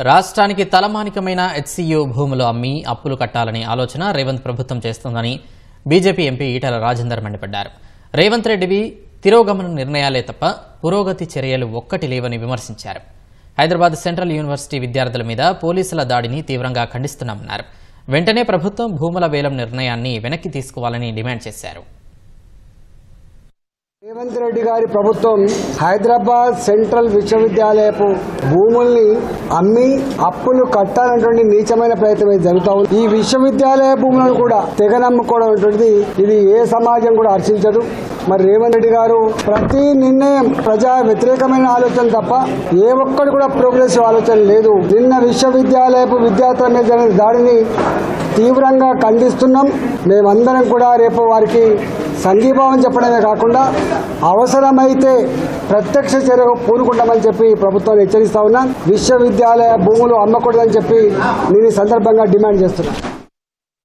రాష్ట్రానికి తలమానికమైన హెచ్సియు భూములు అమ్మి అప్పులు కట్టాలని ఆలోచన రేవంత్ ప్రభుత్వం చేస్తోందని బీజేపీ ఎంపీ ఈటల రాజేందర్ మండిపడ్డారు. రేవంత్ రెడ్డివి తిరోగమన నిర్ణయాలే తప్ప పురోగతి చర్యలు ఒక్కటి లేవని విమర్శించారు. హైదరాబాద్ సెంట్రల్ యూనివర్సిటీ విద్యార్థుల మీద పోలీసుల దాడిని తీవ్రంగా ఖండిస్తున్నామన్నారు. వెంటనే ప్రభుత్వం భూముల వేలం నిర్ణయాన్ని వెనక్కి తీసుకోవాలని డిమాండ్ చేశారు. రేవంత్ రెడ్డి గారి ప్రభుత్వం హైదరాబాద్ సెంట్రల్ విశ్వవిద్యాలయపు భూముల్ని అమ్మి అప్పులు కట్టాలన్నటువంటి నీచమైన ప్రయత్నం అయితే జరుగుతా ఉంది. ఈ విశ్వవిద్యాలయ భూములను కూడా తెగనమ్ముకోవడం అటువంటిది ఇది ఏ సమాజం కూడా హర్షించదు. మరి రేవంత్ రెడ్డి గారు ప్రతి నిర్ణయం ప్రజా వ్యతిరేకమైన ఆలోచన తప్ప ఏ ఒక్కరు కూడా ప్రోగ్రెసివ్ ఆలోచన లేదు. నిన్న విశ్వవిద్యాలయపు విద్యార్థుల మీద జరిగిన దాడిని తీవ్రంగా ఖండిస్తున్నాం. మేమందరం కూడా రేపు వారికి సంఘీభావం చెప్పడమే కాకుండా అవసరమైతే ప్రత్యక్ష చర్యకు పూనుకుంటామని చెప్పి ప్రభుత్వాన్ని హెచ్చరిస్తా ఉన్నాం. విశ్వవిద్యాలయ భూములు అమ్మకూడదని చెప్పి నేను ఈ సందర్భంగా డిమాండ్ చేస్తున్నాను